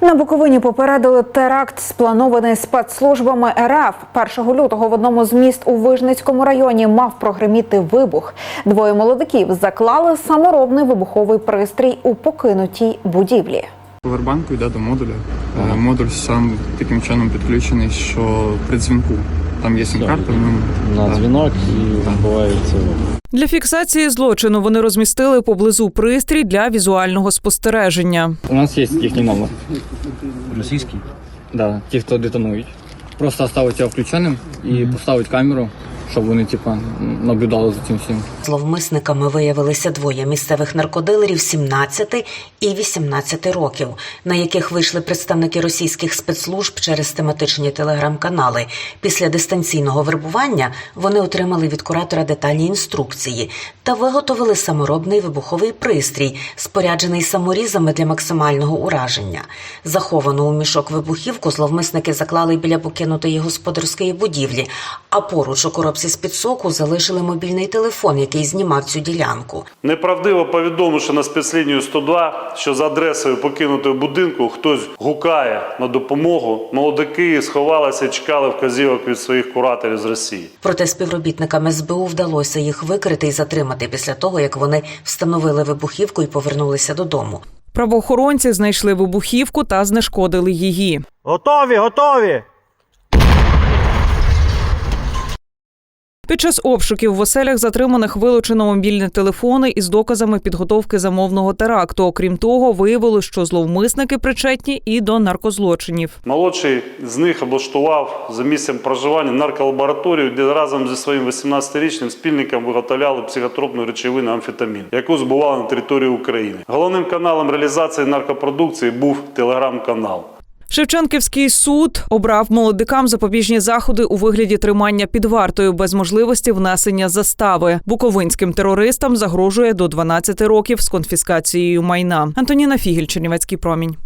На Буковині попередили теракт, спланований спецслужбами РФ. 1 лютого в одному з міст у Вижницькому районі мав прогреміти вибух. Двоє молодиків заклали саморобний вибуховий пристрій у покинутій будівлі. Повербанку йде до модуля. Е, Модуль сам таким чином підключений, що при дзвінку там є сім-карта, на дзвінок і відбувається. Для фіксації злочину вони розмістили поблизу пристрій для візуального спостереження. У нас є їхній номер. Російський? Да, ті, хто детонують. Просто оставить його включеним і поставить камеру, щоб вони типа наблюдали за цим всім. Зловмисниками виявилися двоє місцевих наркодилерів 17 і 18 років, на яких вийшли представники російських спецслужб через тематичні телеграм-канали. Після дистанційного вербування вони отримали від куратора детальні інструкції та виготовили саморобний вибуховий пристрій, споряджений саморізами для максимального ураження. Заховану у мішок вибухівку зловмисники заклали біля покинутої господарської будівлі, а поруч у коробці з-під соку залишили мобільний телефон, який знімав цю ділянку. Неправдиво повідомивши на спецлінію 102, що за адресою покинутого будинку хтось гукає на допомогу, молодики сховалися і чекали вказівок від своїх кураторів з Росії. Проте співробітникам СБУ вдалося їх викрити і затримати після того, як вони встановили вибухівку і повернулися додому. Правоохоронці знайшли вибухівку та знешкодили її. Готові, готові! Під час обшуків в оселях затриманих вилучено мобільні телефони із доказами підготовки замовного теракту. Окрім того, виявилось, що зловмисники причетні і до наркозлочинів. Молодший з них облаштував за місцем проживання нарколабораторію, де разом зі своїм 18-річним спільником виготовляли психотропну речовину амфетамін, яку збували на території України. Головним каналом реалізації наркопродукції був телеграм-канал. Шевченківський суд обрав молодикам запобіжні заходи у вигляді тримання під вартою без можливості внесення застави. Буковинським терористам загрожує до 12 років з конфіскацією майна. Антоніна Фігіль, Чернівецький промінь.